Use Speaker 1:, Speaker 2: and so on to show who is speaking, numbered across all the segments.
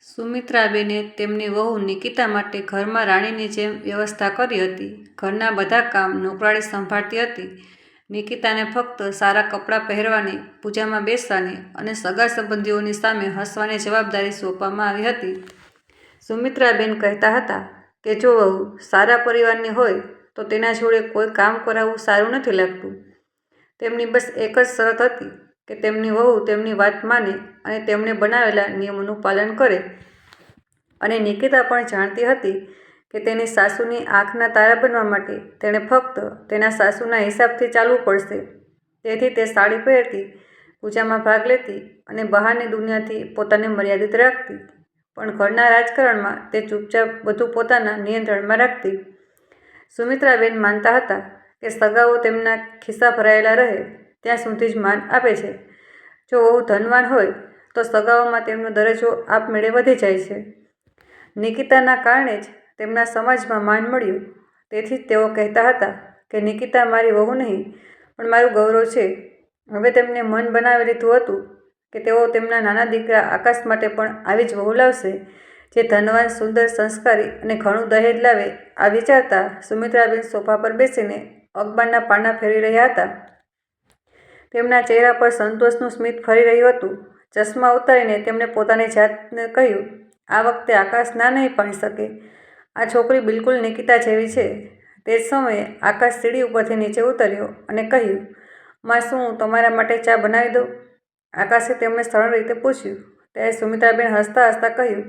Speaker 1: સુમિત્રાબેને તેમની વહુ નિકિતા માટે ઘરમાં રાણીની જેમ વ્યવસ્થા કરી હતી. ઘરના બધા કામ નોકરાણી સંભાળતી હતી. નિકિતાને ફક્ત સારા કપડાં પહેરવાની, પૂજામાં બેસવાની અને સગા સંબંધીઓની સામે હસવાની જવાબદારી સોંપવામાં આવી હતી. સુમિત્રાબેન કહેતા હતા કે, જો વહુ સારા પરિવારની હોય, તો તેના જોડે કોઈ કામ કરાવવું સારું નથી લાગતું. તેમની બસ એક જ શરત હતી. કે તેમની વહુ તેમની વાત માને અને તેમણે બનાવેલા નિયમોનું પાલન કરે. અને નિકિતા પણ જાણતી હતી કે તેની સાસુની આંખના તારા બનવા માટે તેણે ફક્ત તેના સાસુના હિસાબથી ચાલવું પડશે. તેથી તે સાડી પહેરતી, પૂજામાં ભાગ લેતી અને બહારની દુનિયાથી પોતાને મર્યાદિત રાખતી. પણ ઘરના રાજકારણમાં તે ચૂપચાપ બધું પોતાના નિયંત્રણમાં રાખતી. સુમિત્રાબેન માનતા હતા કે સગાઓ તેમના ખિસ્સા ભરાયેલા રહે. ત્યાં સુધી જ માન આપે છે. જો વહુ ધનવાન હોય, તો સગાઓમાં તેમનો દરજ્જો આપમેળે વધી જાય છે. નિકિતાના કારણે જ તેમના સમાજમાં માન મળ્યું. તેથી જ તેઓ કહેતા હતા કે, નિકિતા મારી વહુ નહીં, પણ મારું ગૌરવ છે. હવે તેમને મન બનાવી લીધું હતું કે તેઓ તેમના નાના દીકરા આકાશ માટે પણ આવી જ વહુ લાવશે. જે ધનવાન, સુંદર, સંસ્કારી અને ઘણું દહેજ લાવે, આ વિચારતા સુમિત્રાબેન સોફા પર બેસીને અખબારના પાના ફેરવી રહ્યા હતા. તેમના ચહેરા પર સંતોષનું સ્મિત ફરી રહ્યું હતું. ચશ્મા ઉતારીને તેમણે પોતાની જાતને કહ્યું, આ વખતે આકાશ ના નહીં પાડી શકે. આ છોકરી બિલકુલ નિકિતા જેવી છે. તે સમયે આકાશ સીડી ઉપરથી નીચે ઉતર્યો અને કહ્યું, માં શું તમારા માટે ચા બનાવી દઉં? આકાશે તેમણે સરળ રીતે પૂછ્યું. ત્યારે સુમિત્રાબેન હસતા હસતા કહ્યું,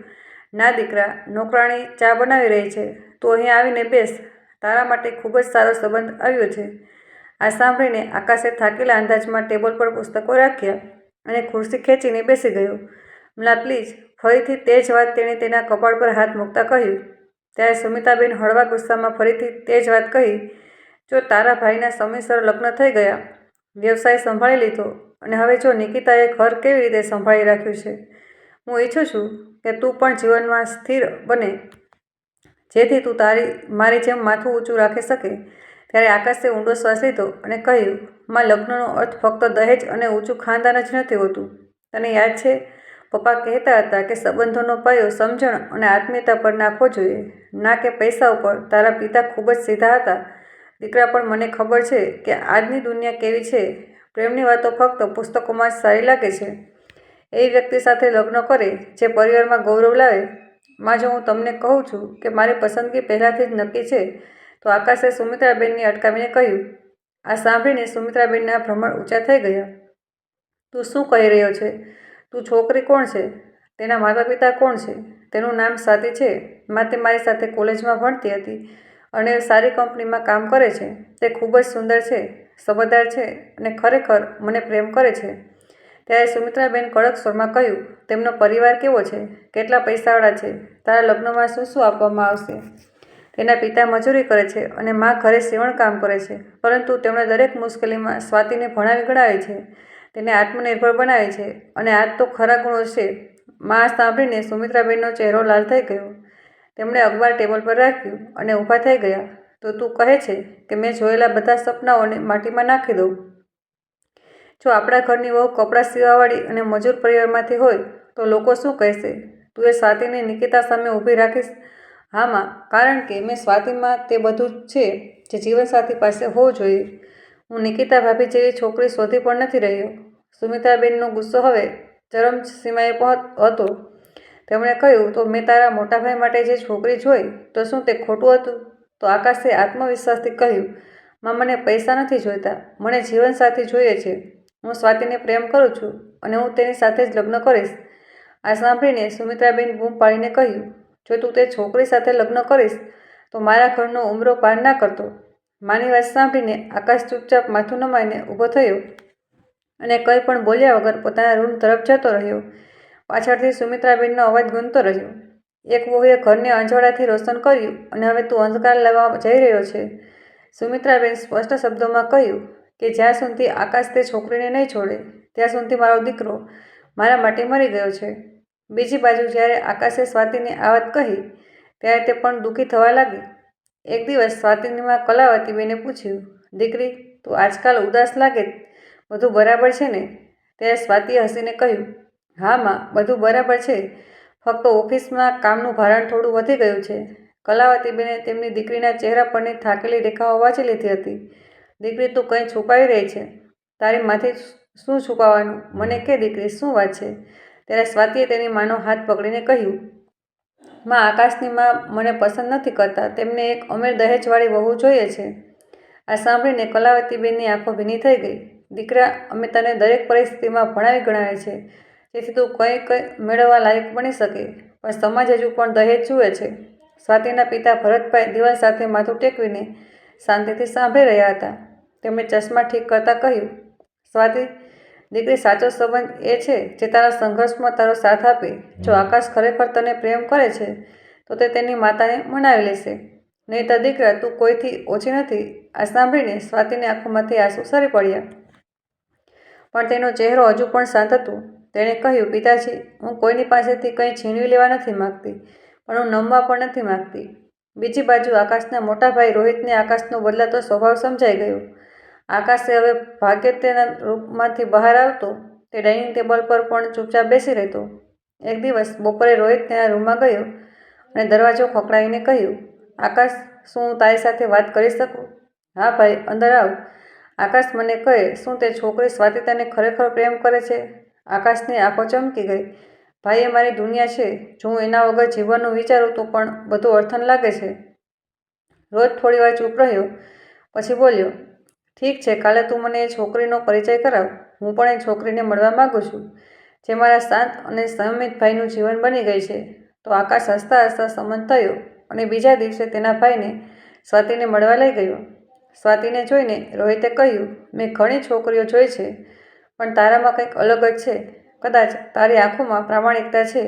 Speaker 1: ના દીકરા, નોકરાણી ચા બનાવી રહી છે. તું અહીં આવીને બેસ. તારા માટે ખૂબ જ સારો સંબંધ આવ્યો છે. આ સાંભળીને આકાશે થાકેલા અંદાજમાં ટેબલ પર પુસ્તકો રાખ્યા અને ખુરશી ખેંચીને બેસી ગયો. મલા, પ્લીઝ, ફરીથી તે જ વાત તેણે તેના કપાળ પર હાથ મૂકતા કહ્યું. ત્યારે સુમિતાબેન હળવા ગુસ્સામાં ફરીથી તે જ વાત કહી, જો તારા ભાઈના સમયસર લગ્ન થઈ ગયા, વ્યવસાય સંભાળી લીધો અને હવે જો નિકિતાએ ઘર કેવી રીતે સંભાળી રાખ્યું છે, હું ઈચ્છું છું કે તું પણ જીવનમાં સ્થિર બને, જેથી તું તારી, મારી જેમ માથું ઊંચું રાખી શકે. ત્યારે આકાશે ઊંડો શ્વાસ લીધો અને કહ્યું, માં લગ્નનો અર્થ ફક્ત દહેજ અને ઊંચું ખાનદાન જ નથી હોતું. તને યાદ છે? પપ્પા કહેતા હતા કે સંબંધોનો પાયો સમજણ અને આત્મીયતા પર નાખવો જોઈએ, ના કે પૈસા ઉપર. તારા પિતા ખૂબ જ સીધા હતા. દીકરા પણ મને ખબર છે કે આજની દુનિયા કેવી છે. પ્રેમની વાતો ફક્ત પુસ્તકોમાં જ સારી લાગે છે. એ વ્યક્તિ સાથે લગ્ન કરે, જે પરિવારમાં ગૌરવ લાવે. માં જો હું તમને કહું છું કે મારી પસંદગી પહેલાંથી જ નક્કી છે તો આકાશે સુમિત્રાબેનને અટકાવીને કહ્યું, આ સાંભળીને સુમિત્રાબેનના ભ્રમણ ઊંચા થઈ ગયા. તું શું કહી રહ્યો છે? તું છોકરી કોણ છે? તેના માતા પિતા કોણ છે? તેનું નામ સ્વાતિ છે? માતે મારી સાથે કોલેજમાં ભણતી હતી અને સારી કંપનીમાં કામ કરે છે. તે ખૂબ જ સુંદર છે સમજદાર છે અને ખરેખર મને પ્રેમ કરે છે. ત્યારે સુમિત્રાબેન કડક સ્વરમાં કહ્યું, તેમનો પરિવાર કેવો છે? કેટલા પૈસાવાળા છે? તારા લગ્નમાં શું શું આપવામાં આવશે? તેના પિતા મજૂરી કરે છે અને મા ઘરે સીવણ કામ કરે છે, પરંતુ તેમણે દરેક મુશ્કેલીમાં સ્વાતિને ભણાવી ગણાવે છે. તેને આત્મનિર્ભર બનાવે છે અને આજ તો ખરા ગુણો છે. મા સાંભળીને સુમિત્રાબેનનો ચહેરો લાલ થઈ ગયો. તેમણે અખબાર ટેબલ પર રાખ્યું અને ઊભા થઈ ગયા. તો તું કહે છે કે મેં જોયેલા બધા સપનાઓને માટીમાં નાખી દઉં? જો આપણા ઘરની વહુ કપડાં સીવાવાળી અને મજૂર પરિવારમાંથી હોય, તો લોકો શું કહેશે? તું એ સ્વાતિને નિકિતા સામે ઊભી રાખીશ હામાં, કારણ કે મેં સ્વાતિમાં તે બધું છે જે જીવનસાથી પાસે હોવું જોઈએ. હું નિકિતા ભાભી જેવી છોકરી શોધી પણ નથી રહ્યો. સુમિત્રાબેનનો ગુસ્સો હવે ચરમ સીમાએ હતો. તેમણે કહ્યું, તો મેં તારા મોટાભાઈ માટે જે છોકરી જોઈ, તો શું તે ખોટું હતું? તો આકાશે આત્મવિશ્વાસથી કહ્યું, માં, મને પૈસા નથી જોઈતા. મને જીવનસાથી જોઈએ છે. હું સ્વાતિને પ્રેમ કરું છું અને હું તેની સાથે જ લગ્ન કરીશ. આ સાંભળીને સુમિત્રાબેન બૂમ પાડીને કહ્યું જો તું તે છોકરી સાથે લગ્ન કરીશ, તો મારા ઘરનો ઉમરો પાર ના કરતો. માની વાત સાંભળીને આકાશ ચૂપચાપ માથું નમાઈને ઊભો થયો અને કંઈ પણ બોલ્યા વગર પોતાના રૂમ તરફ જતો રહ્યો. પાછળથી સુમિત્રાબેનનો અવાજ ગુંજતો રહ્યો. એક વહુએ ઘરને અંજવાળાથી રોશન કર્યું અને હવે તું અંધકાર લેવા જઈ રહ્યો છે. સુમિત્રાબેન સ્પષ્ટ શબ્દોમાં કહ્યું કે જ્યાં સુધી આકાશ તે છોકરીને નહીં છોડે, ત્યાં સુધી મારો દીકરો મારા માટે મરી ગયો છે. બીજી બાજુ જ્યારે આકાશે સ્વાતિને આ વાત કહી, ત્યારે તે પણ દુઃખી થવા લાગી. એક દિવસ સ્વાતિનીમાં કલાવતીબેને પૂછ્યું, દીકરી, તું આજકાલ ઉદાસ લાગે? બધું બરાબર છે ને? ત્યારે સ્વાતિએ હસીને કહ્યું, હા માં, બધું બરાબર છે. ફક્ત ઓફિસમાં કામનું ભારણ થોડું વધી ગયું છે. કલાવતીબેને તેમની દીકરીના ચહેરા પરની થાકેલી રેખાઓ વાંચી લીધી હતી. દીકરી, તું કંઈ છુપાવી રહી છે? તારી માથી શું છુપાવવાનું? મને કે દીકરી, શું વાત છે? ત્યારે સ્વાતિએ તેની માનો હાથ પકડીને કહ્યું, માં, આકાશની માં મને પસંદ નથી કરતા. તેમને એક અમીર દહેજવાળી વહુ જોઈએ છે. આ સાંભળીને કલાવતીબેનની આંખો ભીની થઈ ગઈ. દીકરા, અમે તને દરેક પરિસ્થિતિમાં ભણાવી ગણાવે છે. જેથી તું કંઈ કંઈ મેળવવા લાયક બની શકે. પણ સમાજ હજુ પણ દહેજ જુએ છે. સ્વાતિના પિતા ભરતભાઈ દિવાલ સાથે માથું ટેકવીને શાંતિથી સાંભળી રહ્યા હતા. તેમણે ચશ્મા ઠીક કરતાં કહ્યું, સ્વાતિ દીકરી સાચો સંબંધ એ છે જે તારા સંઘર્ષમાં તારો સાથ આપે. જો આકાશ ખરેખર તને પ્રેમ કરે છે તો તે તેની માતાને મનાવી લેશે. નહીં તો દીકરા તું કોઈથી ઓછી નથી. આ સાંભળીને સ્વાતિની આંખોમાંથી આંસુ સરી પડ્યા. પણ તેનો ચહેરો હજુ પણ શાંત હતો. તેણે કહ્યું પિતાજી હું કોઈની પાસેથી કંઈ છીનવી લેવા નથી માગતી પણ હું નમવા પણ નથી માગતી. બીજી બાજુ આકાશના મોટા ભાઈ રોહિતને આકાશનો બદલાતો સ્વભાવ સમજાઈ ગયો. આકાશે હવે ભાગ્ય તેના રૂપમાંથી બહાર આવતો, તે ડાઇનિંગ ટેબલ પર પણ ચૂપચાપ બેસી રહેતો. એક દિવસ બપોરે રોહિત તેના રૂમમાં ગયો અને દરવાજો ખોખડાવીને કહ્યું, આકાશ, શું હું તારી સાથે વાત કરી શકું? હા ભાઈ, અંદર આવ. આકાશ મને કહે, શું તે છોકરી સ્વાતિ તને ખરેખર પ્રેમ કરે છે? આકાશની આંખો ચમકી ગઈ. ભાઈ, એ મારી દુનિયા છે. જો હું એના વગર જીવનનું વિચારું તો પણ બધું અર્થન લાગે છે. રોજ થોડી વાર ચૂપ રહ્યો, પછી બોલ્યો ઠીક છે, કાલે તું મને એ છોકરીનો પરિચય કરાવ. હું પણ એ છોકરીને મળવા માગું છું, જે મારા શાંત અને સંયમિત ભાઈનું જીવન બની ગઈ છે. તો આકાશ હસતા હસતા સંમત થયો અને બીજા દિવસે તેના ભાઈને સ્વાતિને મળવા લઈ ગયો. સ્વાતિને જોઈને રોહિતે કહ્યું, મેં ઘણી છોકરીઓ જોઈ છે, પણ તારામાં કંઈક અલગ જ છે. કદાચ તારી આંખોમાં પ્રામાણિકતા છે.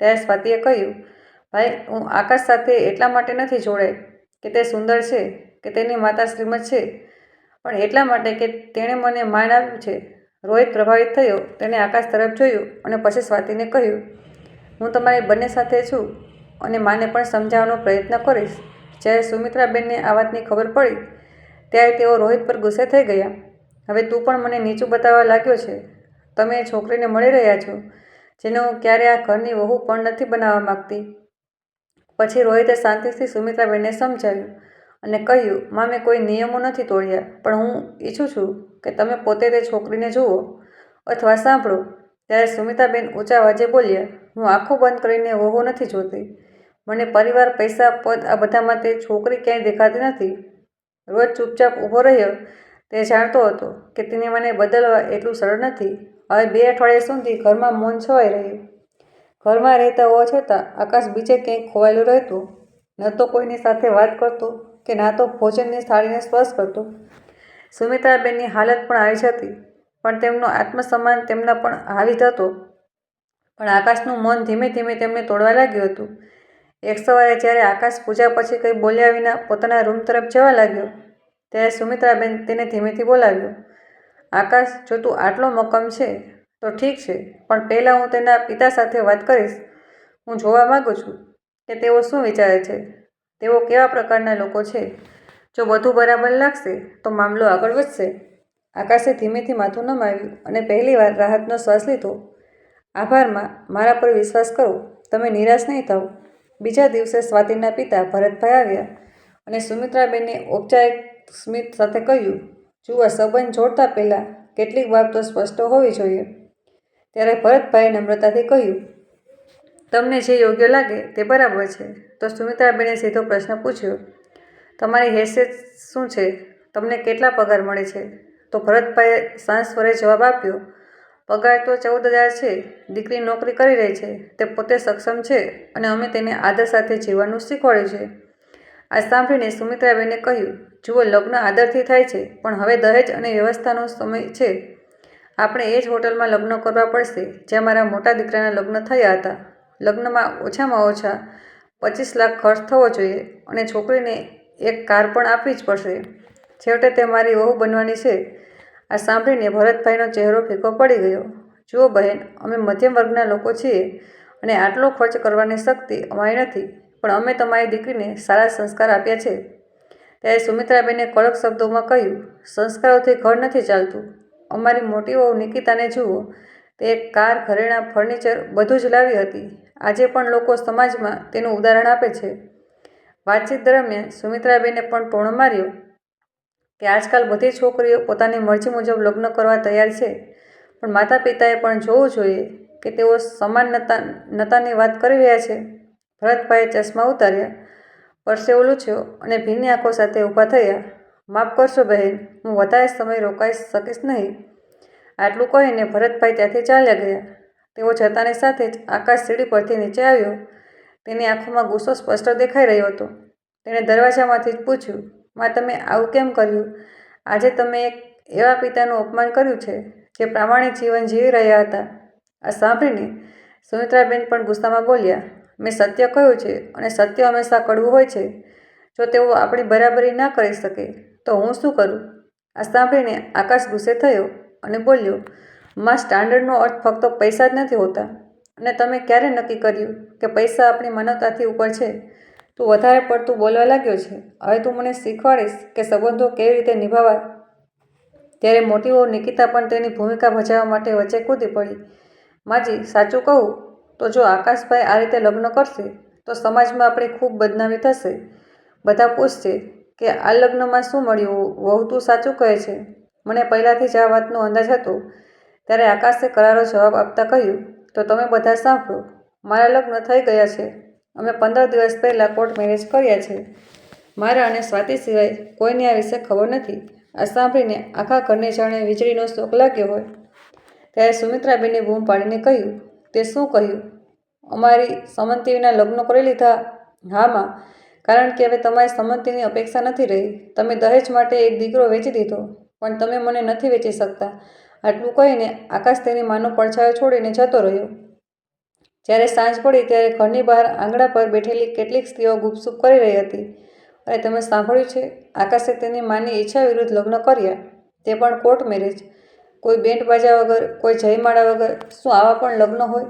Speaker 1: ત્યારે સ્વાતિએ કહ્યું, ભાઈ, હું આકાશ સાથે એટલા માટે નથી જોડાઈ કે તે સુંદર છે, કે તેની માતા શ્રીમત છે. પણ એટલા માટે કે તેણે મને માન આપ્યું છે. રોહિત પ્રભાવિત થયો. તેણે આકાશ તરફ જોયું અને પછી સ્વાતિને કહ્યું, હું તમારી બંને સાથે છું અને માને પણ સમજાવવાનો પ્રયત્ન કરીશ. જ્યારે સુમિત્રાબેનને આ વાતની ખબર પડી, ત્યારે તેઓ રોહિત પર ગુસ્સે થઈ ગયા. હવે તું પણ મને નીચું બતાવવા લાગ્યો છે. તમે છોકરીને મળી રહ્યા છો, જેને હું ક્યારે આ ઘરની વહુ પણ નથી બનાવવા માગતી. પછી રોહિતે શાંતિથી સુમિત્રાબેનને સમજાવ્યું. અને કહ્યું માં મેં કોઈ નિયમો નથી તોડ્યા, પણ હું ઈચ્છું છું કે તમે પોતે તે છોકરીને જુઓ. અથવા સાંભળો, ત્યારે સુમિતાબેન ઊંચા અવાજે બોલ્યા, હું આંખો બંધ કરીને વહુ નથી જોતી. મને પરિવાર, પૈસા, પદ આ બધામાં તે છોકરી ક્યાંય દેખાતી નથી. રોજ ચૂપચાપ ઊભો રહ્યો, તે જાણતો હતો કે તેને મને બદલવા એટલું સરળ નથી. હવે બે અઠવાડિયા સુધી ઘરમાં મૌન છવાઈ રહ્યું. ઘરમાં રહેતા હોવા છતાં આકાશ બીજે ક્યાંય ખોવાયેલું રહેતું, ન તો કોઈની સાથે વાત કરતો કે ના તો ભોજનની થાળીને સ્પર્શ કરતો. સુમિત્રાબેનની હાલત પણ આવી જ હતી, પણ તેમનો આત્મસન્માન તેમના પણ હાવી હતો. પણ આકાશનું મન ધીમે ધીમે તેમને તોડવા લાગ્યું હતું. એક સવારે જ્યારે આકાશ પૂજા પછી કંઈ બોલ્યા વિના પોતાના રૂમ તરફ જવા લાગ્યો, ત્યારે સુમિત્રાબેન તેને ધીમેથી બોલાવ્યો, આકાશ, જો તું આટલો મક્કમ છે, તો ઠીક છે, પણ પહેલાં હું તેના પિતા સાથે વાત કરીશ. હું જોવા માગું છું કે તેઓ શું વિચારે છે? તેઓ કેવા પ્રકારના લોકો છે? જો બધું બરાબર લાગશે, તો મામલો આગળ વધશે. આકાશે ધીમેથી માથું નમાવ્યું અને પહેલીવાર રાહતનો શ્વાસ લીધો. આભારમાં, મારા પર વિશ્વાસ કરો. તમે નિરાશ નહીં થાવ. બીજા દિવસે સ્વાતિના પિતા ભરતભાઈ આવ્યા અને સુમિત્રાબેનને ઔપચારિક સ્મિત સાથે કહ્યું, જુઓ સંબંધ જોડતા પહેલાં કેટલીક બાબતો સ્પષ્ટ હોવી જોઈએ. ત્યારે ભરતભાઈએ નમ્રતાથી કહ્યું, તમને જે યોગ્ય લાગે તે બરાબર છે. તો સુમિત્રાબેને સીધો પ્રશ્ન પૂછ્યો, તમારી હેસિયત શું છે? તમને કેટલા પગાર મળે છે? તો ભરતભાઈએ સાંસ સ્વરે જવાબ આપ્યો, પગાર તો ચૌદ હજાર છે, દીકરી નોકરી કરી રહી છે, તે પોતે સક્ષમ છે અને અમે તેને આદર સાથે જીવવાનું શીખવાડ્યું છે. આ સાંભળીને સુમિત્રાબેને કહ્યું, જુઓ, લગ્ન આદરથી થાય છે, પણ હવે દહેજ અને વ્યવસ્થાનો સમય છે. આપણે એ જ હોટલમાં લગ્ન કરવા પડશે, જ્યાં મારા મોટા દીકરાના લગ્ન થયા હતા. લગ્નમાં ઓછામાં ઓછા પચીસ લાખ ખર્ચ થવો જોઈએ અને છોકરીને એક કાર પણ આપવી જ પડશે. છેવટે તે મારી વહુ બનવાની છે. આ સાંભળીને ભરતભાઈનો ચહેરો ફીકો પડી ગયો. જુઓ બહેન, અમે મધ્યમ વર્ગના લોકો છીએ અને આટલો ખર્ચ કરવાની શક્તિ અમારી નથી, પણ અમે તમારી દીકરીને સારા સંસ્કાર આપ્યા છે. ત્યારે સુમિત્રાબેને કડક શબ્દોમાં કહ્યું, સંસ્કારોથી ઘર નથી ચાલતું. અમારી મોટી વહુ નિકિતાને જુઓ, તે એક કાર, ઘરેણાં, ફર્નિચર બધું જ લાવી હતી. આજે પણ લોકો સમાજમાં તેનું ઉદાહરણ આપે છે. વાતચીત દરમિયાન સુમિત્રાબેને પણ પૂર્ણ માર્યો કે આજકાલ બધી છોકરીઓ પોતાની મરજી મુજબ લગ્ન કરવા તૈયાર છે, પણ માતા પિતાએ પણ જોવું જોઈએ કે તેઓ સમાનતા નતાની વાત કરી રહ્યા છે. ભરતભાઈએ ચશ્મા ઉતાર્યા પરસેવો લૂછ્યો અને ભીની આંખો સાથે ઊભા થયા. માફ કરશો બહેન, હું વધારે સમય રોકાઈ શકીશ નહીં. આટલું કહીને ભરતભાઈ ત્યાંથી ચાલ્યા ગયા. તેઓ જતાની સાથે જ આકાશ સીડી પરથી નીચે આવ્યો. તેની આંખોમાં ગુસ્સો સ્પષ્ટ દેખાઈ રહ્યો હતો. તેણે દરવાજામાંથી જ પૂછ્યું, માં, તમે આવું કેમ કર્યું? આજે તમે એક એવા પિતાનું અપમાન કર્યું છે, જે પ્રામાણિક જીવન જીવી રહ્યા હતા. આ સાંભળીને સુમિત્રાબેન પણ ગુસ્સામાં બોલ્યા, મેં સત્ય કહ્યું છે અને સત્ય હંમેશા કડવું હોય છે. જો તેઓ આપણી બરાબરી ના કરી શકે, તો હું શું કરું? આ સાંભળીને આકાશ ગુસ્સે થયો અને બોલ્યો માં સ્ટાન્ડર્ડનો અર્થ ફક્ત પૈસા જ નથી હોતા. અને તમે ક્યારે નક્કી કર્યું કે પૈસા આપણી માનવતાથી ઉપર છે? તું વધારે પડતું બોલવા લાગ્યો છે. હવે તું મને શીખવાડીશ કે સંબંધો કેવી રીતે નિભાવવા. ત્યારે મોટી વહુ નિકિતા પણ તેની ભૂમિકા ભજવવા માટે વચ્ચે કૂદી પડી. માજી, સાચું કહું? તો જો આકાશભાઈ આ રીતે લગ્ન કરશે, તો સમાજમાં આપણી ખૂબ બદનામી થશે. બધા પૂછશે કે આ લગ્નમાં શું મળ્યું? વહુ તું સાચું કહે છે. મને પહેલાંથી જ આ વાતનો અંદાજ હતો. ત્યારે આકાશે કરારો જવાબ આપતા કહ્યું, તો તમે બધા સાંભળો. મારા લગ્ન થઈ ગયા છે. અમે પંદર દિવસ પહેલાં કોર્ટ મેરેજ કર્યા છે. મારા અને સ્વાતિ સિવાય કોઈને આ વિશે ખબર નથી. આ સાંભળીને આખા ઘરને જાણે વીજળીનો શોક લાગ્યો હોય. ત્યારે સુમિત્રાબેને બૂમ પાડીને કહ્યું, તે શું કહ્યું? અમારી સમંતિના લગ્ન કરી લીધા? હામાં કારણ કે હવે તમારી સંમતિની અપેક્ષા નથી રહી. તમે દહેજ માટે એક દીકરો વેચી દીધો. પણ તમે મને નથી વેચી શકતા. આટલું કહીને આકાશ તેની માનો પડછાયો છોડીને જતો રહ્યો. જ્યારે સાંજ પડી ત્યારે ઘરની બહાર આંગણા પર બેઠેલી કેટલીક સ્ત્રીઓ ગુપસુપ કરી રહી હતી. અને તમે સાંભળ્યું છે? આકાશે તેની માની ઈચ્છા વિરુદ્ધ લગ્ન કર્યા. તે પણ કોર્ટ મેરેજ. કોઈ બેન્ડ બાજા વગર, કોઈ જયમાળા વગર, શું આવા પણ લગ્ન હોય?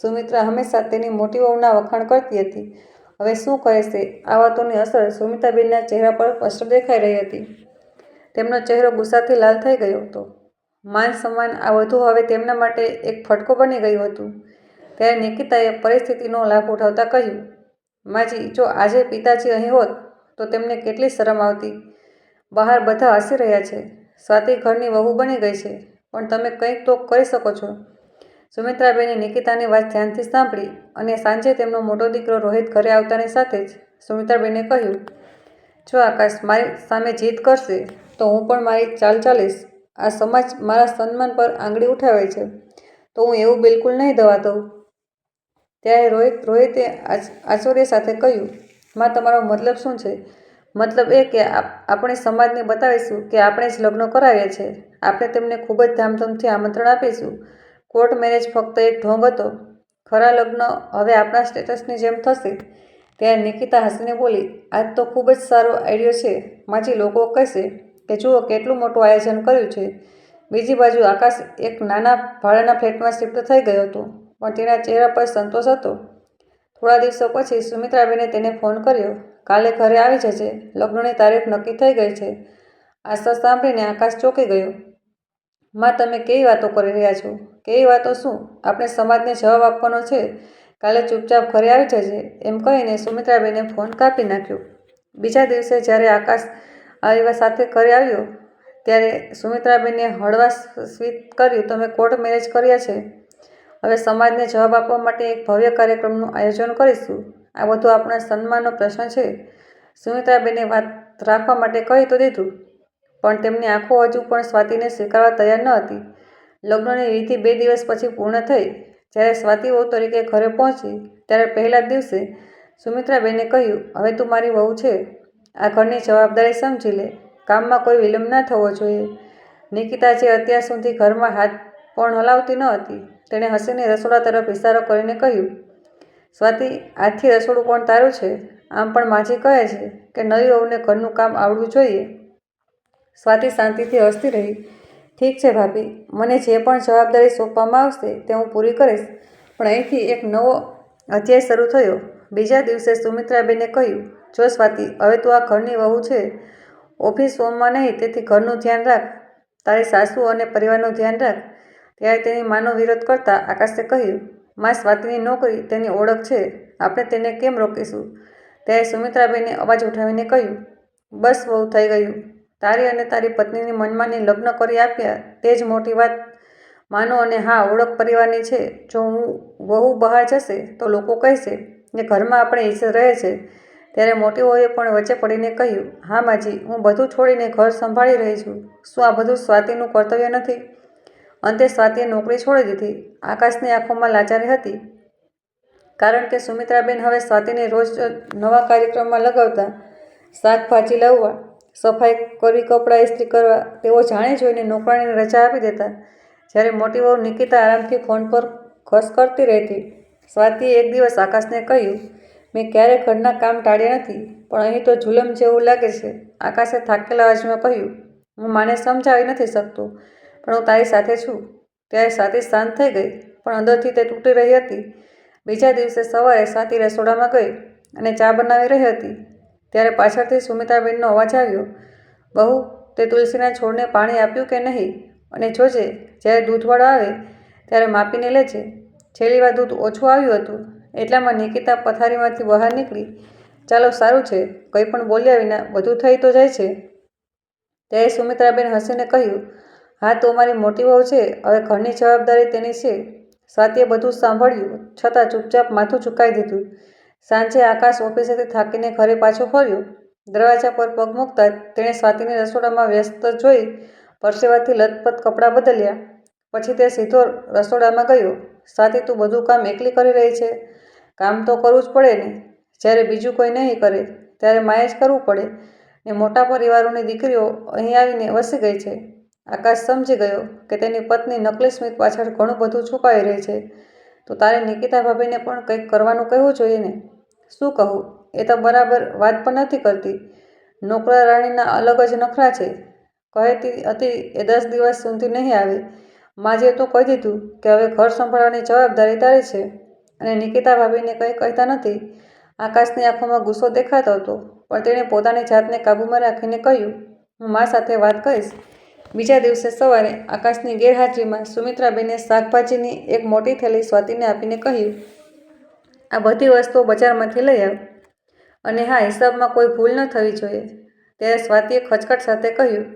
Speaker 1: સુમિત્રા હંમેશા તેની મોટી વહુના વખાણ કરતી હતી. હવે શું કહે છે? આ વાતોની અસર સુમિતાબેનના ચહેરા પર સ્પષ્ટ દેખાઈ રહી હતી. તેમનો ચહેરો ગુસ્સાથી લાલ થઈ ગયો હતો. માન સન્માન આ બધું હવે તેમના માટે એક ફટકો બની ગયું હતું. ત્યારે નિકિતાએ પરિસ્થિતિનો લાભ ઉઠાવતા કહ્યું, માજી, જો આજે પિતાજી અહીં હોત, તો તેમને કેટલી શરમ આવતી. બહાર બધા હસી રહ્યા છે. સ્વાતિ ઘરની વહુ બની ગઈ છે. પણ તમે કંઈક તો કરી શકો છો. સુમિત્રાબેને નિકિતાની વાત ધ્યાનથી સાંભળી અને સાંજે તેમનો મોટો દીકરો રોહિત ઘરે આવતાની સાથે જ સુમિત્રાબેને કહ્યું, જો આકાશ મારી સામે જીત કરશે, તો હું પણ મારી ચાલ ચાલીશ. આ સમાજ મારા સન્માન પર આંગળી ઉઠાવે છે. તો હું એવું બિલકુલ નહીં દવા દઉં ત્યારે રોહિત, રોહિતે આશ્ચર્ય સાથે કહ્યું, માં, તમારો મતલબ શું છે? મતલબ એ કે આપણે સમાજને બતાવીશું કે આપણે જ લગ્ન કરાવ્યા છે. આપણે તેમને ખૂબ જ ધામધૂમથી આમંત્રણ આપીશું. કોર્ટ મેરેજ ફક્ત એક ઢોંગ હતો. ખરા લગ્ન હવે આપણા સ્ટેટસની જેમ થશે. ત્યારે નિકિતા હસીને બોલી, આજ તો ખૂબ જ સારો આઈડિયો છે. માજી લોકો કહેશે કે જુઓ કેટલું મોટું આયોજન કર્યું છે. બીજી બાજુ આકાશ એક નાના ભાડાના ફ્લેટમાં શિફ્ટ થઈ ગયો હતો, પણ તેના ચહેરા પર સંતોષ હતો. થોડા દિવસો પછી સુમિત્રાબેને તેને ફોન કર્યો, કાલે ઘરે આવી જજે, લગ્નની તારીખ નક્કી થઈ ગઈ છે. આશા સાંભળીને આકાશ ચોંકી ગયો. માં, તમે કેવી વાતો કરી રહ્યા છો? કેવી વાતો શું? આપણે સમાજને જવાબ આપવાનો છે. કાલે ચૂપચાપ ઘરે આવી જજે. એમ કહીને સુમિત્રાબેને ફોન કાપી નાખ્યો. બીજા દિવસે જ્યારે આકાશ આવ્યા સાથે ઘરે આવ્યો. ત્યારે સુમિત્રાબેને હળવા સ્વીત કર્યું, તમે કોર્ટ મેરેજ કર્યા છે. હવે સમાજને જવાબ આપવા માટે એક ભવ્ય કાર્યક્રમનું આયોજન કરીશું. આ બધું આપણા સન્માનનો પ્રશ્ન છે. સુમિત્રાબેને વાત રાખવા માટે કહી તો દીધું. પણ તેમની આંખો હજુ પણ સ્વાતિને સ્વીકારવા તૈયાર ન હતી. લગ્નની વિધિ બે દિવસ પછી પૂર્ણ થઈ. જ્યારે સ્વાતિ વહુ તરીકે ઘરે પહોંચી, ત્યારે પહેલા જ દિવસે સુમિત્રાબેને કહ્યું, હવે તું મારી વહુ છે. આ ઘરની જવાબદારી સમજી લે. કામમાં કોઈ વિલંબ ન થવો જોઈએ. નિકિતા જે અત્યાર સુધી ઘરમાં હાથ પણ હલાવતી ન હતી. તેણે હસીને રસોડા તરફ ઇશારો કરીને કહ્યું, સ્વાતિ આજથી રસોડું પણ તારું છે. આમ પણ માજી કહે છે કે નવી વહુને ઘરનું કામ આવડવું જોઈએ. સ્વાતિ શાંતિથી હસતી રહી. ઠીક છે ભાભી, મને જે પણ જવાબદારી સોંપવામાં આવશે તે હું પૂરી કરીશ. પણ અહીંથી એક નવો અધ્યાય શરૂ થયો. બીજા દિવસે સુમિત્રાબેને કહ્યું જો સ્વાતિ, હવે તું આ ઘરની વહુ છે, ઓફિસ હોમમાં નહીં, તેથી ઘરનું ધ્યાન રાખ. તારી સાસુ અને પરિવારનું ધ્યાન રાખ. ત્યારે તેની માનો વિરોધ કરતા આકાશે કહ્યું, માં, સ્વાતિની નોકરી તેની ઓળખ છે. આપણે તેને કેમ રોકીશું? ત્યારે સુમિત્રાબેને અવાજ ઉઠાવીને કહ્યું, બસ બહુ થઈ ગયું. તારી અને તારી પત્નીની મનમાની લગ્ન કરી આપ્યા, તે જ મોટી વાત. માનો અને હા, ઓળખ પરિવારની છે. જો હું વહુ બહાર જશે, તો લોકો કહેશે કે ઘરમાં આપણે ઈચ્છે રહે છે. ત્યારે મોટી વહુએ પણ વચ્ચે પડીને કહ્યું, હા માજી, હું બધું છોડીને ઘર સંભાળી રહી છું. શું આ બધું સ્વાતિનું કર્તવ્ય નથી? અંતે સ્વાતિએ નોકરી છોડી દીધી. આકાશની આંખોમાં લાચારી હતી. કારણ કે સુમિત્રાબેન હવે સ્વાતિને રોજ નવા કાર્યક્રમમાં લગાવતા શાકભાજી લાવવા, સફાઈ કરવી, કપડાં ઇસ્ત્રી કરવા, તેઓ જાણી જોઈને નોકરાણીને રજા આપી દેતા. જ્યારે મોટી વહુ નિકિતા આરામથી ફોન પર ઘસ કરતી રહેતી, સ્વાતિએ એક દિવસ આકાશને કહ્યું મેં ક્યારેય ઘરના કામ ટાળ્યા નથી, પણ અહીં તો જુલમ જેવું લાગે છે. આકાશે થાકેલા અવાજમાં કહ્યું, હું માને સમજાવી નથી શકતો, પણ હું તારી સાથે છું. ત્યારે સાથી શાંત થઈ ગઈ, પણ અંદરથી તે તૂટી રહી હતી. બીજા દિવસે સવારે સ્વાતિ રસોડામાં ગઈ અને ચા બનાવી રહી હતી. ત્યારે પાછળથી સુમિતાબેનનો અવાજ આવ્યો, બહુ, તે તુલસીના છોડને પાણી આપ્યું કે નહીં? અને જોજે, જ્યારે દૂધવાળો આવે, ત્યારે માપીને લેજે. છેલ્લી વાર દૂધ ઓછું આવ્યું હતું એટલામાં નિકિતા પથારીમાંથી બહાર નીકળી. ચાલો, સારું છે. કંઈ પણ બોલ્યા વિના બધું થઈ તો જાય છે. ત્યારે સુમિત્રાબેન હસીને કહ્યું, હા, તો મારી મોટી વહુ છે. હવે ઘરની જવાબદારી તેની છે. સ્વાતિએ બધું સાંભળ્યું, છતાં ચૂપચાપ માથું ચૂકાવી દીધું. સાંજે આકાશ ઓફિસેથી થાકીને ઘરે પાછો ફર્યો. દરવાજા પર પગ મૂકતા તેણે સ્વાતિને રસોડામાં વ્યસ્ત જોઈ પરસેવાથી લથપથ કપડાં બદલ્યા. પછી તે સીધો રસોડામાં ગયો. સ્વાતિ, તું બધું કામ એકલી કરી રહી છે. કામ તો કરવું જ પડે ને. જ્યારે બીજું કોઈ નહીં કરે, ત્યારે માએ જ કરવું પડે. ને મોટા પરિવારોની દીકરીઓ અહીં આવીને વસી ગઈ છે. આકાશ સમજી ગયો કે તેની પત્ની નકલી સ્મિત પાછળ ઘણું બધું છુપાઈ રહી છે. તો તારે નિકિતા ભાભીને પણ કંઈક કરવાનું કહેવું જોઈએ ને? શું કહું? એ તો બરાબર વાત પણ નથી કરતી. નોકરા રાણીના અલગ જ નખરા છે. કહેતી હતી એ દસ દિવસ સુધી નહીં આવે. માજે તો કહી દીધું કે હવે ઘર સંભાળવાની જવાબદારી તારી છે. અને નિકિતા ભાભીને કંઈ કહેતા નથી. આકાશની આંખોમાં ગુસ્સો દેખાતો હતો, પણ તેણે પોતાની જાતને કાબૂમાં રાખીને કહ્યું, હું મા સાથે વાત કરીશ. બીજા દિવસે સવારે આકાશની ગેરહાજરીમાં સુમિત્રાબેને શાકભાજીની એક મોટી થેલી સ્વાતિને આપીને કહ્યું, આ બધી વસ્તુઓ બજારમાંથી લઈ આવ. અને હા, હિસાબમાં કોઈ ભૂલ ન થવી જોઈએ. ત્યારે સ્વાતિએ ખચખટ સાથે કહ્યું,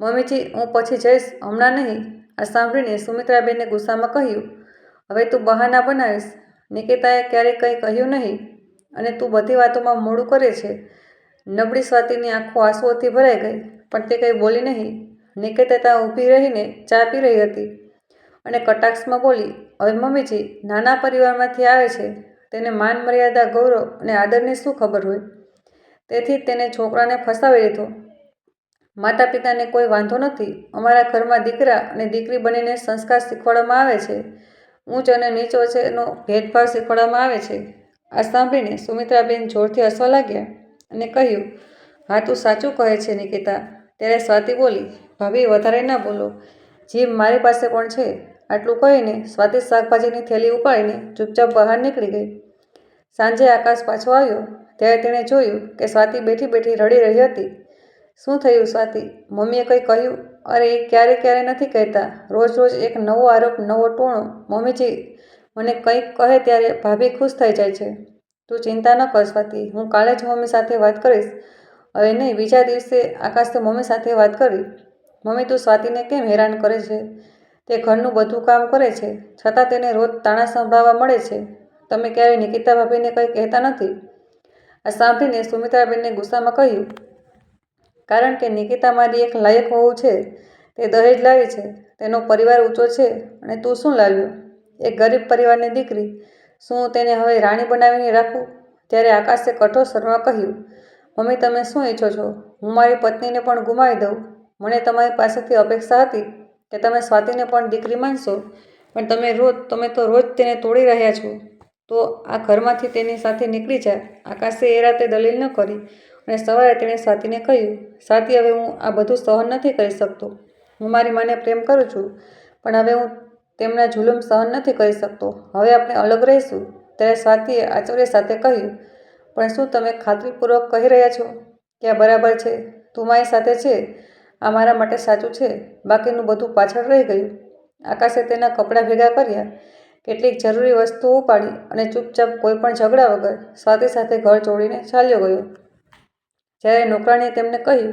Speaker 1: મમ્મીજી, હું પછી જઈશ, હમણાં નહીં. આ સાંભળીને સુમિત્રાબેને ગુસ્સામાં કહ્યું, હવે તું બહાના બનાવીશ. નિકિતાએ ક્યારેય કંઈ કહ્યું નહીં અને તું બધી વાતોમાં મોડું કરે છે. નબળી સ્વાતિની આંખો આંસુઓથી ભરાઈ ગઈ, પણ તે કંઈ બોલી નહીં. નિકિતા ત્યાં ઊભી રહીને ચા પી રહી હતી અને કટાક્ષમાં બોલી, હવે મમ્મીજી, નાના પરિવારમાંથી આવે છે. તેને માન મર્યાદા, ગૌરવ અને આદરની શું ખબર હોય? તેથી તેને છોકરાને ફસાવી લીધો. માતા પિતાને કોઈ વાંધો નથી. અમારા ઘરમાં દીકરા અને દીકરી બનીને સંસ્કાર શીખવાડવામાં આવે છે. ઊંચ અને નીચો છે ભેદભાવ શીખવાડવામાં આવે છે. આ સાંભળીને સુમિત્રાબેન જોરથી હસવા લાગ્યા અને કહ્યું, હા, તું સાચું કહે છે, નિકિતા. ત્યારે સ્વાતિ બોલી, ભાભી, વધારે ના બોલો. જીમ મારી પાસે પણ છે. આટલું કહીને સ્વાતિ શાકભાજીની થેલી ઉપાડીને ચૂપચાપ બહાર નીકળી ગઈ. સાંજે આકાશ પાછો આવ્યો. ત્યારે તેણે જોયું કે સ્વાતિ બેઠી બેઠી રડી રહી હતી. શું થયું, સ્વાતિ? મમ્મીએ કંઈ કહ્યું? અરે ક્યારે ક્યારે નથી કહેતા. રોજ રોજ એક નવો આરોપ, નવો ટોણો. મમ્મીજી, મને કંઈક કહે ત્યારે ભાભી ખુશ થઈ જાય છે. તું ચિંતા ન કર સ્વાતી, હું કાલે જ મમ્મી સાથે વાત કરીશ. હવે નહીં, બીજા દિવસે આકાશે મમ્મી સાથે વાત કરી. મમ્મી તું સ્વાતિને કેમ હેરાન કરે છે? તે ઘરનું બધું કામ કરે છે. છતાં તેને રોજ તાણા સંભળાવવા મળે છે. તમે ક્યારેય નિકિતા ભાભીને કંઈ કહેતા નથી? આ સાંભળીને સુમિત્રાબેનને ગુસ્સામાં કહ્યું કારણ કે નિકિતા મારી એક લાયક હોવું છે, તે દહેજ લાવી છે, તેનો પરિવાર ઊંચો છે અને તું શું લાવ્યો? એક ગરીબ પરિવારની દીકરી, શું તેને હવે રાણી બનાવીને રાખું? ત્યારે આકાશે કઠોર સ્વરમાં કહ્યું, મમ્મી, તમે શું ઈચ્છો છો? હું મારી પત્નીને પણ ગુમાવી દઉં. મને તમારી પાસેથી અપેક્ષા હતી કે તમે સ્વાતિને પણ દીકરી માનશો, પણ તમે રોજ, તમે તો રોજ તેને તોડી રહ્યા છો. તો આ ઘરમાંથી તેની સાથે નીકળી જા. આકાશે એ રાતે દલીલ ન કરી અને સવારે તેણે સ્વાતિને કહ્યું, સ્વાતિ, હવે હું આ બધું સહન નથી કરી શકતો. હું મારી માને પ્રેમ કરું છું, પણ હવે હું તેમના જુલમ સહન નથી કરી શકતો. હવે આપણે અલગ રહીશું. ત્યારે સ્વાતિએ આચર્ય સાથે કહ્યું, પણ શું તમે ખાતરીપૂર્વક કહી રહ્યા છો કે આ બરાબર છે? તું મારી સાથે છે. આ મારા માટે સાચું છે. બાકીનું બધું પાછળ રહી ગયું. આકાશે તેના કપડાં ભેગા કર્યા, કેટલીક જરૂરી વસ્તુઓ ઉપાડી અને ચૂપચાપ કોઈ પણ ઝઘડા વગર સ્વાતિ સાથે ઘર છોડીને ચાલ્યો ગયો. જ્યારે નોકરાણીએ તેમને કહ્યું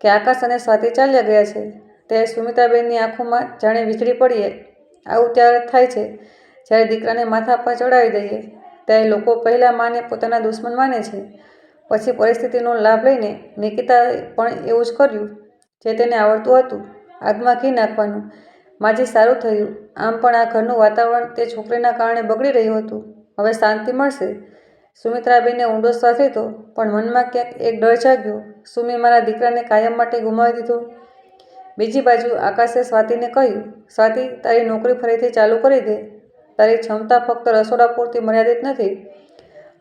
Speaker 1: કે આકાશ અને સ્વાતિ ચાલ્યા ગયા છે ત્યારે સુમિતાબેનની આંખોમાં જાણે વીજળી પડીએ આવું ત્યારે થાય છે, જ્યારે દીકરાને માથા પર ચડાવી દઈએ, ત્યારે લોકો પહેલાં માને પોતાના દુશ્મન માને છે, પછી પરિસ્થિતિનો લાભ લઈને નિકિતાએ પણ એવું જ કર્યું, જે તેને આવડતું હતું આગમાં ઘી નાખવાનું, માજી સારું થયું, આમ પણ આ ઘરનું વાતાવરણ તે છોકરીના કારણે બગડી રહ્યું હતું, હવે શાંતિ મળશે સુમિત્રાબેને ઊંડો શ્વાસ લીધો, પણ મનમાં ક્યાંક એક ડર જાગ્યો. સુમી મારા દીકરાને કાયમ માટે ગુમાવી દીધો. બીજી બાજુ આકાશે સ્વાતિને કહ્યું, સ્વાતિ, તારી નોકરી ફરીથી ચાલુ કરી દે. તારી ક્ષમતા ફક્ત રસોડા પૂરતી મર્યાદિત નથી.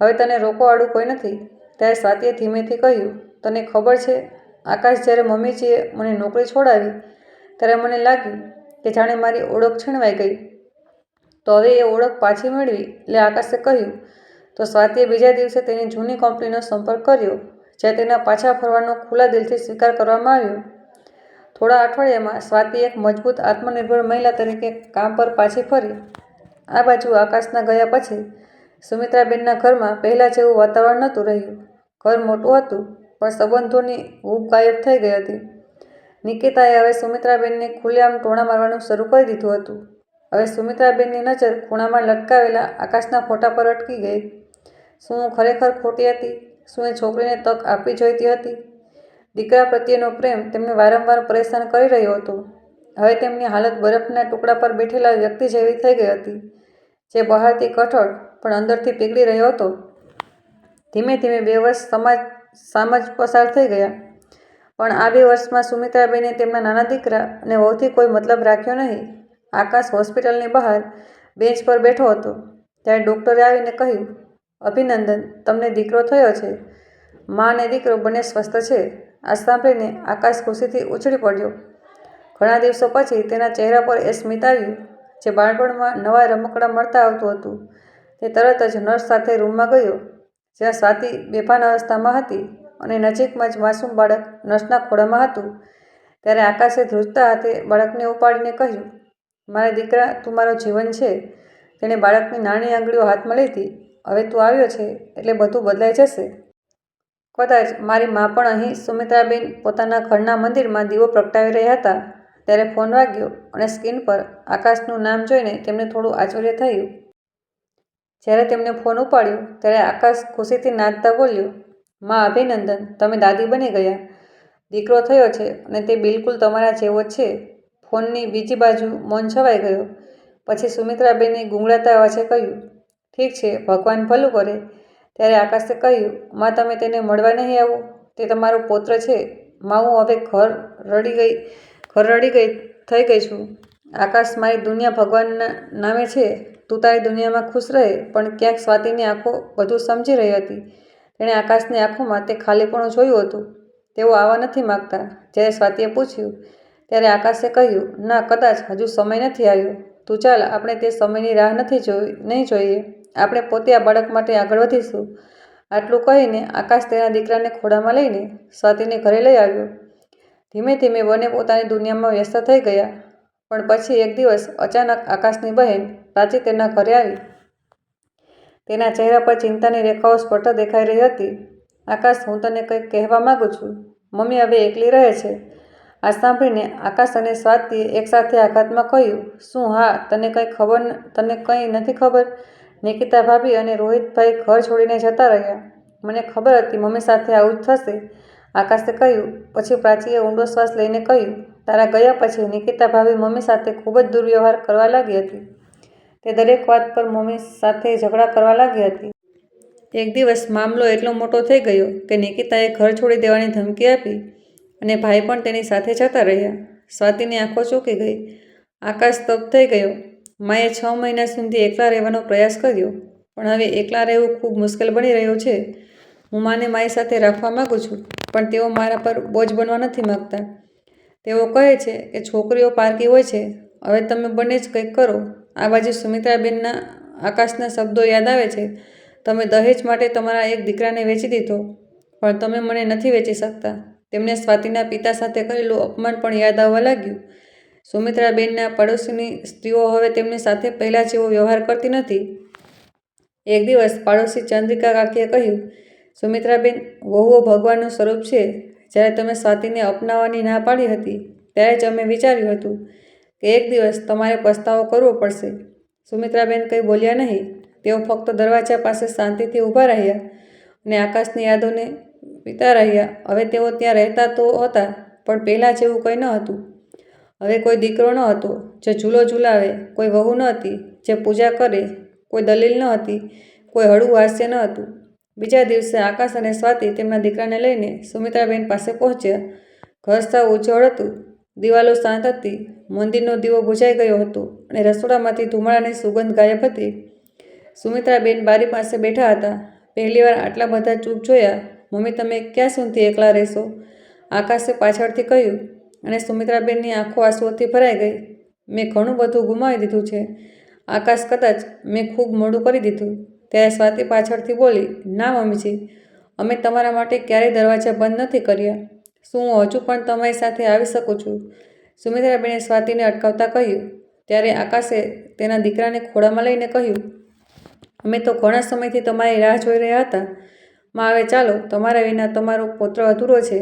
Speaker 1: હવે તને રોકવાવાળું કોઈ નથી. ત્યારે સ્વાતિએ ધીમેથી કહ્યું, તને ખબર છે, આકાશ જ્યારે મમ્મીજીએ મને નોકરી છોડાવી, ત્યારે મને લાગ્યું કે જાણે મારી ઓળખ છીણવાઈ ગઈ. તો હવે એ ઓળખ પાછી મેળવી. એટલે આકાશે કહ્યું તો સ્વાતિએ બીજા દિવસે તેની જૂની કંપનીનો સંપર્ક કર્યો જ્યાં તેના પાછા ફરવાનો ખુલ્લા દિલથી સ્વીકાર કરવામાં આવ્યો. થોડા અઠવાડિયામાં સ્વાતિ એક મજબૂત આત્મનિર્ભર મહિલા તરીકે કામ પર પાછી ફરી. આ બાજુ આકાશના ગયા પછી સુમિત્રાબેનના ઘરમાં પહેલાં જેવું વાતાવરણ નહોતું રહ્યું. ઘર મોટું હતું, પણ સંબંધોની ઊબ ગાયબ થઈ ગઈ હતી. નિકિતાએ હવે સુમિત્રાબેનને ખુલ્લેઆમ ટોણા મારવાનું શરૂ કરી દીધું હતું. હવે સુમિત્રાબેનની નજર ખૂણામાં લટકાવેલા આકાશના ફોટા પર અટકી ગઈ. શું હું ખરેખર ખોટી હતી? શું એ છોકરીને તક આપવી જોઈતી હતી? દીકરા પ્રત્યેનો પ્રેમ તેમને વારંવાર પરેશાન કરી રહ્યો હતો. હવે તેમની હાલત બરફના ટુકડા પર બેઠેલા વ્યક્તિ જેવી થઈ ગઈ હતી, જે બહારથી કઠોળ પણ અંદરથી પીગળી રહ્યો હતો. ધીમે ધીમે બે વર્ષ સમાજ, સામજ પસાર થઈ ગયા. પણ આ બે વર્ષમાં સુમિત્રાબેને તેમના નાના દીકરા અને વહુથી કોઈ મતલબ રાખ્યો નહીં. આકાશ હોસ્પિટલની બહાર બેન્ચ પર બેઠો હતો. ત્યારે ડૉક્ટરે આવીને કહ્યું અભિનંદન, તમને દીકરો થયો છે? મા અને દીકરો બંને સ્વસ્થ છે? આ સાંભળીને આકાશ ખુશીથી ઉછળી પડ્યો. ઘણા દિવસો પછી તેના ચહેરા પર એ સ્મિત આવ્યું, જે બાળપણમાં નવા રમકડા મળતા આવતું હતું. તે તરત જ નર્સ સાથે રૂમમાં ગયો, જ્યાં સ્વાતિ બેભાન અવસ્થામાં હતી અને નજીકમાં જ માસૂમ બાળક નર્સના ખોળામાં હતું. ત્યારે આકાશે ધ્રુજતા હાથે બાળકને ઉપાડીને કહ્યું, મારા દીકરા, તું મારો જીવન છે. તેણે બાળકની નાની આંગળીઓ હાથમાં લીધી હવે તું આવ્યો છે એટલે બધું બદલાઈ જશે? કદાચ મારી મા પણ અહીં સુમિત્રાબેન પોતાના ઘરના મંદિરમાં દીવો પ્રગટાવી રહ્યા હતા, ત્યારે ફોન વાગ્યો અને સ્ક્રીન પર આકાશનું નામ જોઈને તેમને થોડું આશ્ચર્ય થયું. જ્યારે તેમને ફોન ઉપાડ્યો, ત્યારે આકાશ ખુશીથી નાચતા બોલ્યો, માં અભિનંદન, તમે દાદી બની ગયા. દીકરો થયો છે અને તે બિલકુલ તમારા જેવો છે. ફોનની બીજી બાજુ મૌન છવાઈ ગયો. પછી સુમિત્રાબેને ગુંગળાતા અવાજે કહ્યું ઠીક છે, ભગવાન ભલું કરે. ત્યારે આકાશે કહ્યું, માં, તમે તેને મળવા નહીં આવો? તે તમારો પૌત્ર છે. માં, હું હવે ઘર રડી ગઈ, ઘર રડી ગઈ, થઈ ગઈ છું. આકાશ મારી દુનિયા ભગવાનના નામે છે. તું તારી દુનિયામાં ખુશ રહે. પણ ક્યાંક સ્વાતિની આંખો બધું સમજી રહી હતી. તેણે આકાશની આંખોમાં તે ખાલીપણું જોયું હતું. તેઓ આવવા નથી માગતા. જ્યારે સ્વાતિએ પૂછ્યું, ત્યારે આકાશે કહ્યું, ના, કદાચ હજુ સમય નથી આવ્યો. તું ચાલ, આપણે તે સમયની રાહ નથી જોઈ, નહીં જોઈએ. આપણે પોતે આ બાળક માટે આગળ વધીશું. આટલું કહીને આકાશ તેના દીકરાને ખોળામાં લઈને સ્વાતિને ઘરે લઈ આવ્યો. ધીમે ધીમે બંને પોતાની દુનિયામાં વ્યસ્ત થઈ ગયા, પણ પછી એક દિવસ અચાનક આકાશની બહેન પ્રાચી તેના ઘરે આવી. તેના ચહેરા પર ચિંતાની રેખાઓ સ્પષ્ટ દેખાઈ રહી હતી. આકાશ, હું તને કંઈક કહેવા માગું છું. મમ્મી હવે એકલી રહે છે. આ સાંભળીને આકાશ અને સ્વાતિએ એકસાથે આઘાતમાં કહ્યું, શું હા, તને કંઈ ખબર તને કંઈ નથી ખબર? નિકિતા ભાભી અને રોહિતભાઈ ઘર છોડીને જતા રહ્યા. મને ખબર હતી મમ્મી સાથે આવું જ થશે. આકાશે કહ્યું, પછી પ્રાચીએ ઊંડો શ્વાસ લઈને કહ્યું, તારા ગયા પછી નિકિતા ભાભી મમ્મી સાથે ખૂબ જ દુર્વ્યવહાર કરવા લાગી હતી. તે દરેક વાત પર મમ્મી સાથે ઝઘડા કરવા લાગી હતી. એક દિવસ મામલો એટલો મોટો થઈ ગયો કે નિકિતાએ ઘર છોડી દેવાની ધમકી આપી અને ભાઈ પણ તેની સાથે જતા રહ્યા. સ્વાતિની આંખો ચૂકી ગઈ. આકાશ સ્તબ્ધ થઈ ગયો. માએ છ મહિના સુધી એકલા રહેવાનો પ્રયાસ કર્યો, પણ હવે એકલા રહેવું ખૂબ મુશ્કેલ બની રહ્યું છે. હું માને મારી સાથે રાખવા માગું છું, પણ તેઓ મારા પર બોજ બનવા નથી માગતા. તેઓ કહે છે કે છોકરીઓ પારકી હોય છે. હવે તમે બંને જ કંઈક કરો. આ બાજુ સુમિત્રાબેનના આકાશના શબ્દો યાદ આવે છે. તમે દહેજ માટે તમારા એક દીકરાને વેચી દીધો, પણ તમે મને નથી વેચી શકતા. તેમને સ્વાતિના પિતા સાથે કરેલું અપમાન પણ યાદ આવવા લાગ્યું. સુમિત્રાબેનના પડોશીની સ્ત્રીઓ હવે તેમની સાથે પહેલાં જેવો વ્યવહાર કરતી નથી. એક દિવસ પાડોશી ચંદ્રિકા કાકીએ કહ્યું, સુમિત્રાબેન, વહુઓ ભગવાનનું સ્વરૂપ છે. જ્યારે તમે સ્વાતિને અપનાવવાની ના પાડી હતી, ત્યારે જ અમે વિચાર્યું હતું કે એક દિવસ તમારે પસ્તાવો કરવો પડશે. સુમિત્રાબેન કંઈ બોલ્યા નહીં. તેઓ ફક્ત દરવાજા પાસે શાંતિથી ઊભા રહ્યા અને આકાશની યાદોને પીતા રહ્યા. હવે તેઓ ત્યાં રહેતા તો હતા, પણ પહેલાં જેવું કંઈ ન હતું. હવે કોઈ દીકરો ન હતો, જે ઝૂલો ઝૂલાવે, કોઈ વહુ ન હતી, જે પૂજા કરે, કોઈ દલીલ ન હતી, કોઈ હળવું હાસ્ય ન હતું. બીજા દિવસે આકાશ અને સ્વાતિ તેમના દીકરાને લઈને સુમિત્રાબેન પાસે પહોંચ્યા. ઘર સાવ ઉજ્જવળ હતું. દિવાલો શાંત હતી. મંદિરનો દીવો બુઝાઈ ગયો હતો અને રસોડામાંથી ધુમાડાની સુગંધ ગાયબ હતી. સુમિત્રાબેન બારી પાસે બેઠા હતા. પહેલીવાર આટલા બધા ચૂપ જોયા. મમ્મી, તમે ક્યાં સુધી એકલા રહેશો? આકાશે પાછળથી કહ્યું. અને સુમિત્રાબેનની આંખો આંસુઓથી ભરાઈ ગઈ. મેં ઘણું બધું ગુમાવી દીધું છે. આકાશ કદાચ મેં ખૂબ મોડું કરી દીધું. ત્યારે સ્વાતિ પાછળથી બોલી, ના, મમ્મીજી, અમે તમારા માટે ક્યારેય દરવાજા બંધ નથી કર્યા. શું હું હજુ પણ તમારી સાથે આવી શકું છું? સુમિત્રાબેને સ્વાતિને અટકાવતા કહ્યું. ત્યારે આકાશે તેના દીકરાને ખોળામાં લઈને કહ્યું, અમે તો ઘણા સમયથી તમારી રાહ જોઈ રહ્યા હતા. માં હવે ચાલો, તમારા વિના તમારો પુત્ર અધૂરો છે.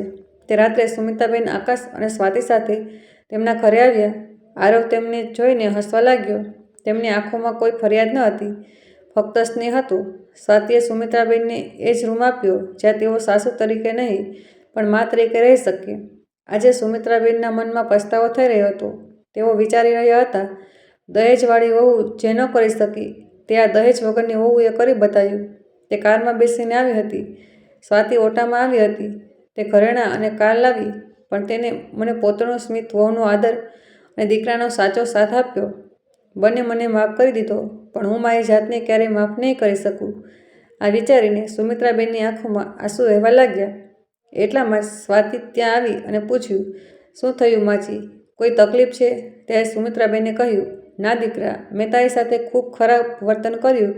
Speaker 1: તે રાત્રે સુમિતાબેન આકાશ અને સ્વાતિ સાથે તેમના ઘરે આવ્યા. આરવ તેમને જોઈને હસવા લાગ્યો. તેમની આંખોમાં કોઈ ફરિયાદ ન હતી, ફક્ત સ્નેહ હતો. સ્વાતિએ સુમિત્રાબેનને એ જ રૂમ આપ્યો, જ્યાં તેઓ સાસુ તરીકે નહીં, પણ મા તરીકે રહી શકે આજે સુમિત્રાબેનના મનમાં પસ્તાવો થઈ રહ્યો હતો. તેઓ વિચારી રહ્યા હતા, દહેજવાળી વહુ જે ન કરી શકી, તે આ દહેજ વગરની વહુએ કરી બતાવ્યું. તે કારમાં બેસીને આવી હતી. સ્વાતિ ઓટામાં આવી હતી. તે ઘરેણાં અને કાર લાવી, પણ તેને મને પોતાનો સ્મિત વહુનો આદર અને દીકરાનો સાચો સાથ આપ્યો. બંને મને માફ કરી દીધો, પણ હું મારી જાતને ક્યારેય માફ નહીં કરી શકું. આ વિચારીને સુમિત્રાબેનની આંખોમાં આંસુ વહેવા લાગ્યા. એટલામાં સ્વાતિ ત્યાં આવી અને પૂછ્યું, શું થયું માચી કોઈ તકલીફ છે? ત્યારે સુમિત્રાબેને કહ્યું, ના દીકરા, મેં તારી સાથે ખૂબ ખરાબ વર્તન કર્યું.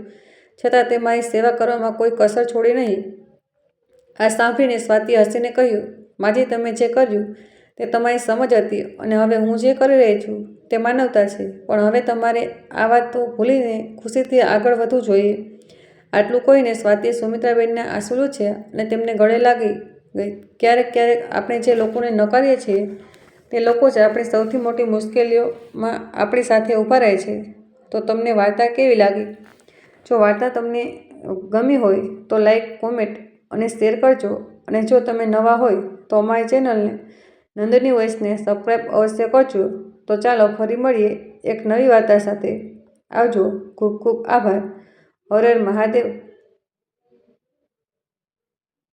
Speaker 1: છતાં તે મારી સેવા કરવામાં કોઈ કસર છોડી નહીં. આ સાંભળીને સ્વાતિએ હસીને કહ્યું, માજી તમે જે કર્યું તે તમારી સમજ હતી અને હવે હું જે કરી રહી છું તે માનવતા છે. પણ હવે તમારે આ વાત તો ભૂલીને ખુશીથી આગળ વધવું જોઈએ. આટલું કહીને સ્વાતિએ સુમિત્રાબેનના આંસુ છે અને તેમને ગળે લાગી ગઈ. ક્યારેક ક્યારેક આપણે જે લોકોને નકારીએ છીએ તે લોકો જ આપણી સૌથી મોટી મુશ્કેલીઓમાં આપણી સાથે ઊભા રહે છે. તો તમને વાર્તા કેવી લાગી? જો વાર્તા તમને ગમી હોય તો લાઈક, કોમેન્ટ અને શેર કરજો. અને જો તમે નવા હોય તો અમારી ચેનલને નંદની વોઇસને સબસ્ક્રાઈબ અવશ્ય કરજો. તો ચાલો ફરી મળીએ એક નવી વાર્તા સાથે. આવજો. ખૂબ ખૂબ આભાર. હર હર મહાદેવ.